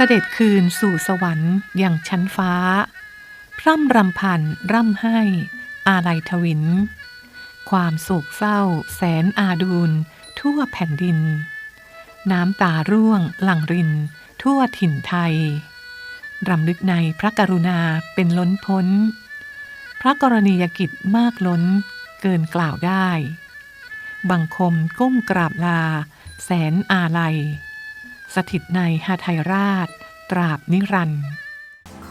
เสด็จคืนสู่สวรรค์อย่างชั้นฟ้า พร่ำรำพันร่ำให้อาลัยทวิน ความโศกเศร้าแสนอาดูลทั่วแผ่นดิน น้ำตาร่วงหลั่งรินทั่วถิ่นไทย รำลึกในพระกรุณาเป็นล้นพ้น พระกรณียกิจมากล้นเกินกล่าวได้ บังคมก้มกราบลา แสนอาลัย สถิตในหาไทยราช ตราบนิรันดร์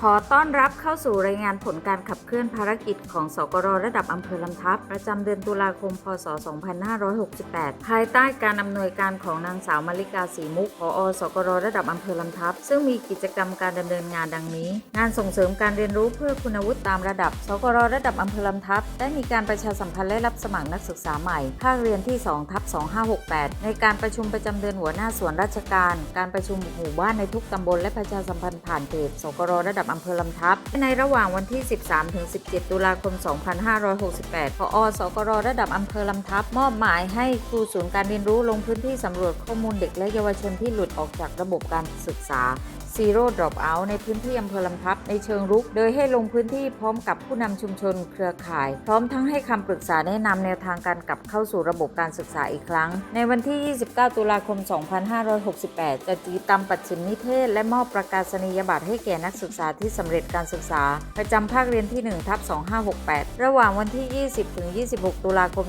ขอต้อนรับเข้าสู่รายงานผลการขับเคลื่อนภารกิจของสกรระดับอำเภอลำทับ ประจำเดือนตุลาคม พศ 2568 ภายใต้การอำนวยการของนางสาวมาริกาสีมุก ผอสกรระดับอำเภอลำทับ ซึ่งมีกิจกรรมการดำเนินงานดังนี้ งานส่งเสริมการเรียนรู้เพื่อคุณวุฒิตามระดับ สกรระดับอำเภอลำทับ ได้มีการประชาสัมพันธ์และรับสมัครนักศึกษาใหม่ ภาคเรียนที่ 2 ทับ 2568 ในการประชุมประจำเดือนหัวหน้าส่วนราชการ การประชุมหมู่บ้านในทุกตำบลและประชาสัมพันธ์ผ่านเพจสกรระดับอำเภอลำทับ ในระหว่างวันที่ 13-17 ตุลาคม 2568พอสกรระดับอำเภอลำทับ มอบหมายให้ครูศูนย์การเรียนรู้ลงพื้นที่สำรวจข้อมูลเด็กและเยาวชนที่หลุดออกจากระบบการศึกษา Zero Drop Out ในพื้นที่อำเภอลำทับในเชิงรุก โดยให้ลงพื้นที่พร้อมกับผู้นำชุมชนเครือข่าย พร้อมทั้งให้คำปรึกษาแนะนำแนวทางการกลับเข้าสู่ระบบการศึกษาอีกครั้ง ในวันที่ 29 ตุลาคม 2568 จะจีตำปัดฉิมนิเทศ และมอบประกาศนียบัตรให้แก่นักศึกษาที่สำเร็จการศึกษา ประจำภาคเรียนที่1ทับ2568 ระหว่างวันที่ 20 ถึง 26 ตุลาคม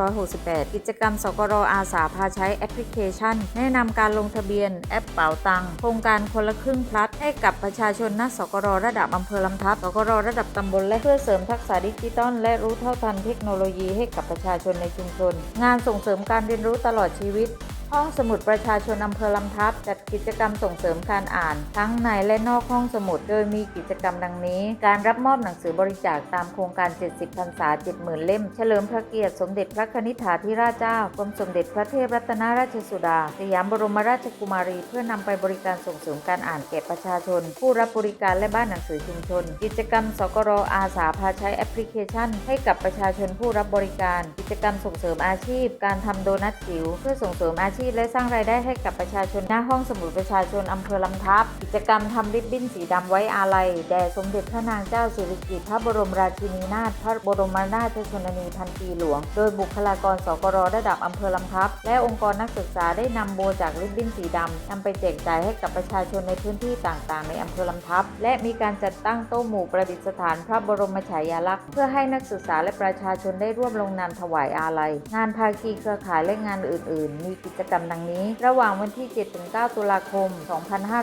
2568 กิจกรรมสกรอาสาพาใช้แอปพลิเคชัน แนะนำการลงทะเบียนแอปเป๋าตังโครงการคนละครึ่งพลัด ให้กับประชาชนณสกรระดับอำเภอลำทับสกรระดับตำบลและเพื่อเสริมทักษะดิจิตอลและรู้เท่าทันเทคโนโลยีให้กับประชาชนในชุมชน งานส่งเสริมการเรียนรู้ตลอดชีวิต ห้องสมุดประชาชนอำเภอลำทับจัดกิจกรรมส่งเสริมการอ่าน ทั้งในและนอกห้องสมุด โดยมีกิจกรรมดังนี้ การรับมอบหนังสือบริจาคตามโครงการ 70พรรษา 70,000 เล่ม เฉลิมพระเกียรติสมเด็จพระนิธิถาธิราชเจ้ากรมสมเด็จพระเทพรัตนราชสุดา สยามบรมราชกุมารี เพื่อนำไปบริการส่งเสริมการอ่านแก่ประชาชน ผู้รับบริการและบ้านหนังสือชุมชน กิจกรรมสกรอาสาพาใช้แอปพลิเคชัน ให้กับประชาชนผู้รับบริการ กิจกรรมส่งเสริมอาชีพ การทำโดนัทจิ๋วเพื่อส่งเสริมอาชีพและสร้างรายได้ให้กับประชาชนหน้าห้องสมุดประชาชนอำเภอลำทับ กิจกรรมทำริบบิ้นสีดำไว้อาลัย แด่สมเด็จพระนางเจ้าสิริกิติ์พระบรมราชินีนาถพระบรมราชชนนีพันปีหลวง โดยบุคลากรสกรระดับอำเภอลำทับ และองค์กรนักศึกษาได้นำโบจากริบบิ้นสีดำนำไปแจกจ่ายให้กับประชาชนในพื้นที่ต่างๆ ในอำเภอลำทับ และมีการจัดตั้งโต๊ะหมู่ประดิษฐานพระบรมฉายาลักษณ์ เพื่อให้นักศึกษาและประชาชนได้ร่วมลงนามถวายอาลัย งานภาคีเครือข่ายและงานอื่น ๆ มีกิจกรรมดังนี้ ระหว่างวันที่ 7-9 ตุลาคม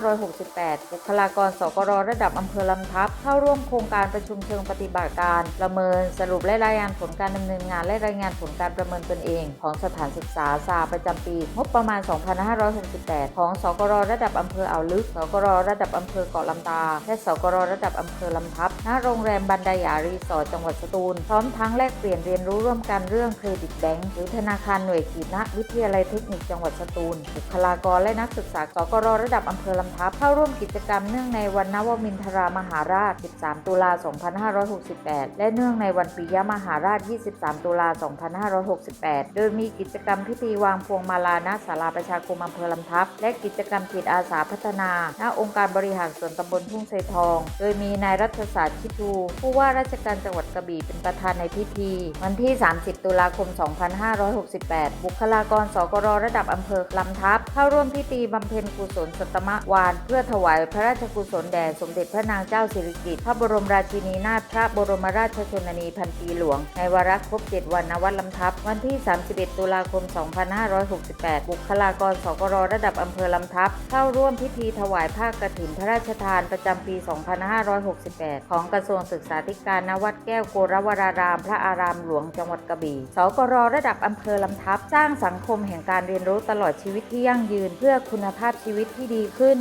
2568 บุคลากรสกรระดับอำเภอลำทับ เข้าร่วมโครงการประชุมเชิงปฏิบัติการ ประเมินสรุปและรายงานผลการดำเนินงานและรายงานผลการประเมินตนเอง ของสถานศึกษาซาประจำปี งบประมาณ 2568 ของสกรระดับอำเภออ่าวลึก สกรระดับอำเภอเกาะลำตา และสกรระดับอำเภอลำทับ ณ โรงแรมบันไดยารีสอร์ทจังหวัดสตูล พร้อมทั้งแลกเปลี่ยนเรียนรู้ร่วมกันเรื่องเครดิตแบงก์หรือธนาคารหน่วยขีดณวิทยาลัยเทคนิคจังหวัดสตูล บุคลากรและนักศึกษาสกรระดับอำเภอลำทับเข้าร่วมกิจกรรมเนื่องในวันนวมินทรามหาราช 13 ตุลา 2568 และเนื่องในวันปิยมหาราช 23 ตุลา 2568 โดยมีกิจกรรมพิธีวางพวงมาลาณศาลาประชาคมอำเภอลำทับ และกิจกรรมจิตอาสาพัฒนา ณ องค์การบริหารส่วนตำบลทุ่งไทรทอง โดยมีนายรัฐศาสตร์ชิตูผู้ว่าราชการจังหวัดกระบี่เป็นประธานในพิธี วันที่ 30 ตุลาคม 2568 บุคลากรสกรระดับอำเภอลำทับเข้าร่วมพิธีบำเพ็ญกุศลสัตมวาน เพื่อถวายพระราชกุศลแด่สมเด็จพระนางเจ้าสิริกิติ์พระบรมราชินีนาถพระบรมราชชนนีพันปีหลวง ในวาระครบ 7 วันนวัดลำทับ วันที่ 31 ตุลาคม 2568 บุคลากรสกรระดับอำเภอลำทับ เข้าร่วมพิธีถวายผ้ากฐินพระราชทานประจำปี 2568 ของกระทรวงศึกษาธิการณวัดแก้วโกรวราราม พระอารามหลวงจังหวัดกระบี่ สกรระดับอำเภอลำทับ สร้างสังคมแห่งการเรียนรู้ตลอดชีวิตที่ยั่งยืนเพื่อคุณภาพชีวิตที่ดีขึ้น